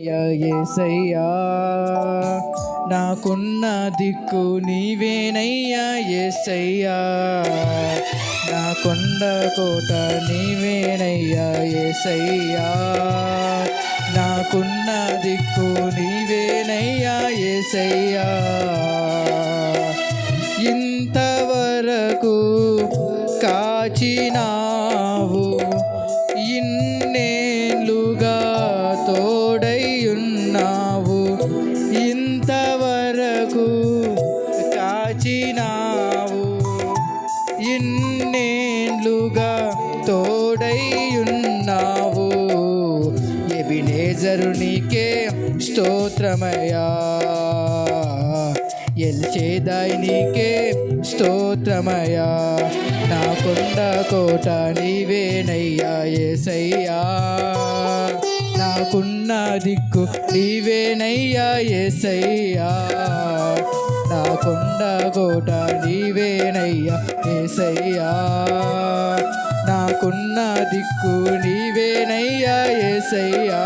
ఏసయ్యా నాకున్న దిక్కు నీవేనయ్యా ఏసయ్యా. నా కొండ కోట నీవేనయ్యా ఏసయ్యా. నాకున్న దిక్కు నీవేనయ్యా ఏసయ్యా. ఇన్నేళ్ళుగా తోడైయున్నావు. ఎబినేజరు నీకే స్తోత్రమయ్యా. ఎల్చేదాయి నీకే స్తోత్రమయ్యా. నా కొండ కోట నీవేనయ్యా ఏసయ్యా. నాకున్న దిక్కు నీవేనయ్యా ఏసయ్యా. నా కొండ కోట నీవేనయ్యా ఏసయ్యా. నాకున్న దిక్కు నీవేనయ్యా ఏసయ్యా.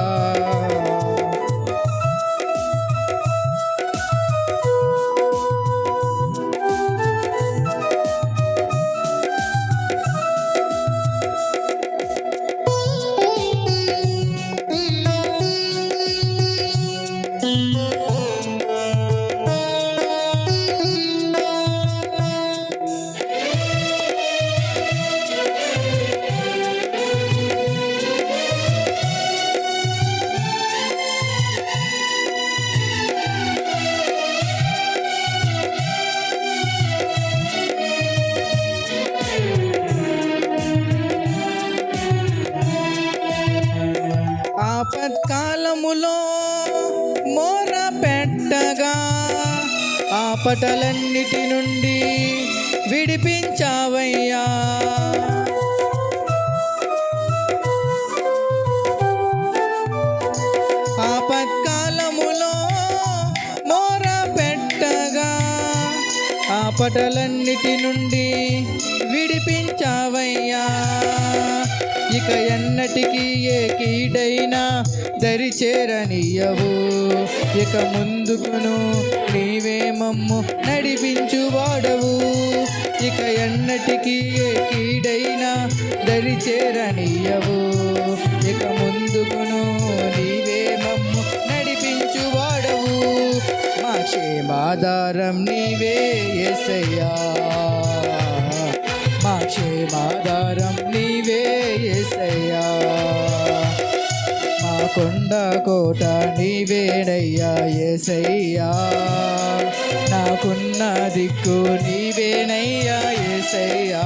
తత్కాలములో మోర పెట్టగా ఆపటలన్నిటి నుండి విడిపించావయ్యా. ఆపటలన్నిటి నుండి విడిపించావయ్యా. ఇక ఎన్నటికీ ఏ కీడైనా దరిచేరనియవు ఇక ముందుకును నీవే మమ్ము నడిపించువాడవు. ఇక ఎన్నటికీ ఏ కీడైనా దరిచేరనియవు ఇక ముందుకును నీవే క్షేమాధారం నీవే ఎసయ్యా మా క్షేమాధారం నీవే ఎసయ్యా మా కొండ కోట నీవేనయ్యా ఎసయ్యా నాకున్న దిక్కు నీవేనయ్యా ఎసయ్యా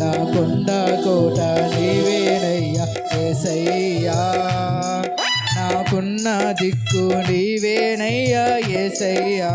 నా కొండ కోట నీవేనయ్యా ఎసయ్యా నాకున్న దిక్కు నీ ఏసయ్యా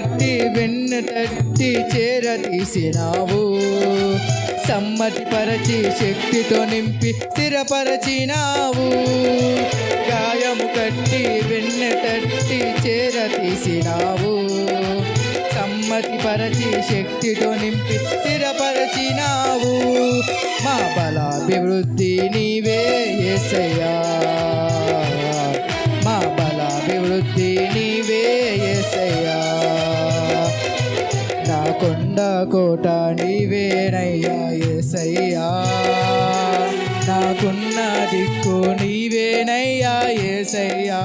గాయము వెన్ను తట్టి చేర తీసినావు. సమ్మతి పరచి శక్తితో నింపి స్థిరపరచినావు. గాయము కట్టి వెన్న తట్టి చేర తీసినావు. సమ్మతి పరచి శక్తితో నింపి స్థిరపరచినావు. మా బలాభివృద్ధి నీవే ఎసయ్యా మా బలాభివృద్ధి నీవే ఎసయ్యా నా కొండ కోట నీవేనయ్యా ఏసయ్యా. నాకున్న దిక్కు నీవేనయ్యా ఏసయ్యా.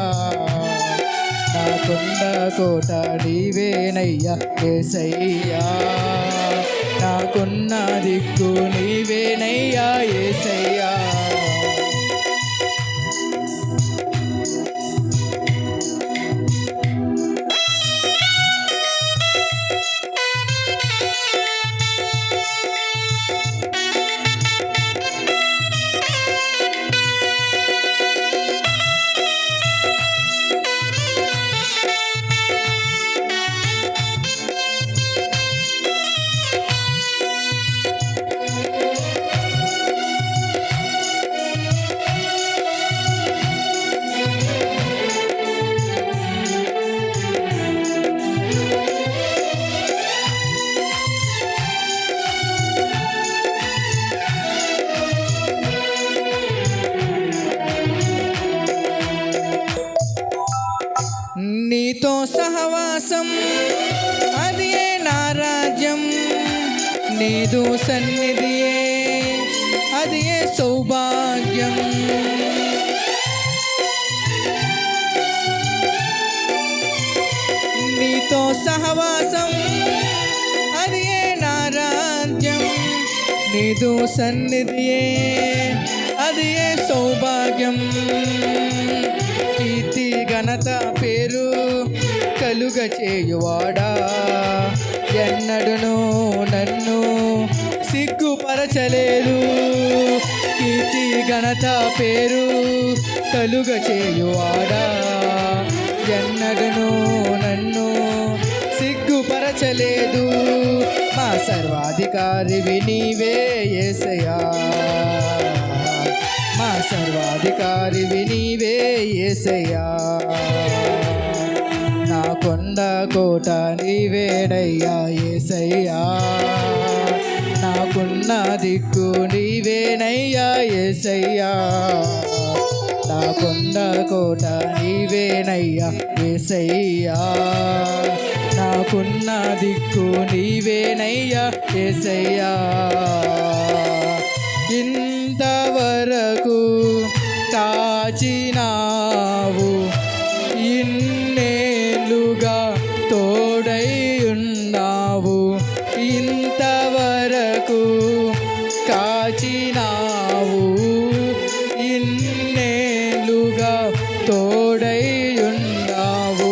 నా కొండ కోట నీవేనయ్యా ఏసయ్యా. నాకున్న దిక్కు నీవేనయ్యా ఏ నీదు సన్నిధియే అది సౌభాగ్యం. నీతో సహవాసం అది నా రాజ్యం నీదు సన్నిధియే అది సౌభాగ్యం. కీర్తి ఘనత పేరు కలుగ చేయువాడా ఎన్నడును నన్ను సిగ్గుపరచలేదు. కీర్తి ఘనత పేరు కలుగ చేయువాడా ఎన్నడును నన్ను సిగ్గుపరచలేదు. మా సర్వాధికారివి నీవే ఏసయా మా సర్వాధికారివి నీవే ఏసయా కొండ కోట నీవేనయ్యా ఏసయ్యా. నాకున్న దిక్కు నీవేనయ్యా ఏసయ్యా. నా కొండ కోట నీవేనయ్యా ఏసయ్యా. నాకున్న దిక్కు నీవేనయ్యా ఏసయ్యా. తోడై ఉన్నావు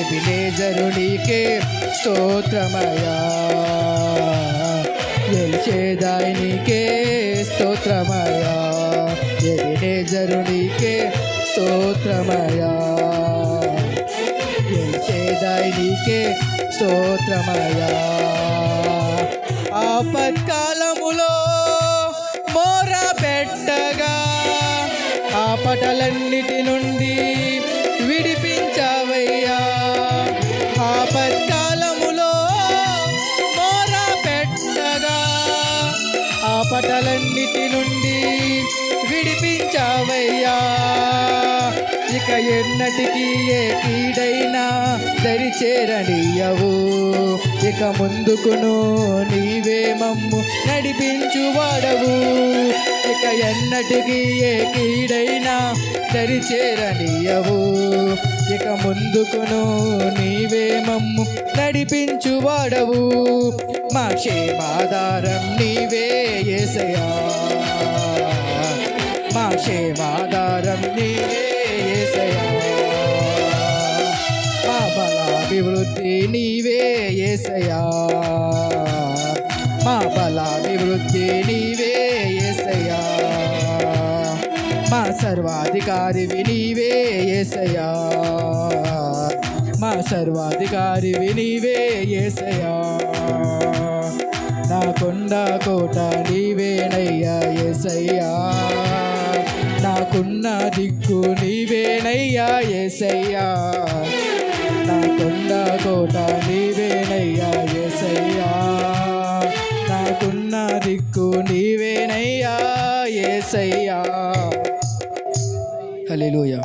ఎబినేజరునికే స్తోత్రమయా ఎల్చేదాయినికే స్తోత్రమయా ఎబినేజరునికే స్తోత్రమయా ఎల్చేదాయినికే స్తోత్రమయా ఆపత్కాలములో మోర పెట్టగా ఆపటలన్నిటి నుండి విడిపించావయ్యా. ఆపత్కాలములో మోర పెట్టగా. ఆపటలన్నిటి నుండి విడిపించావయ్యా. ఇక ఎన్నటికీ ఏ కీడైనా దరిచేరనియవు ఇక ముందుకును నీవే మమ్ము నడిపించువాడవు. ఇక ఎన్నటికీ ఏ కీడైనా సరిచేరనీయవు. ఇక ముందుకును నీవే మమ్ము నడిపించు వాడవు మా క్షేమాధారం నీవే ఏసయా మా క్షేమాధారం నీవే ఏసయా మా బలాభివృద్ధి నీవే ఏసయా మా బలాభివృద్ధి నీవే ఏసయా మా సర్వాధికారివి నీవే ఏసయా మా సర్వాధికారివి నీవే ఏసయా నా కొండ కోట నీవేనయ్యా ఏసయ్యా. నాకున్న దిక్కు నీవేనయ్యా ఏసయ్యా. నా కొండ కోట నీవేనయ్యా ఏసయ్యా. నాకున్న దిక్కు నీవే ఏసయ్యా హల్లెలూయా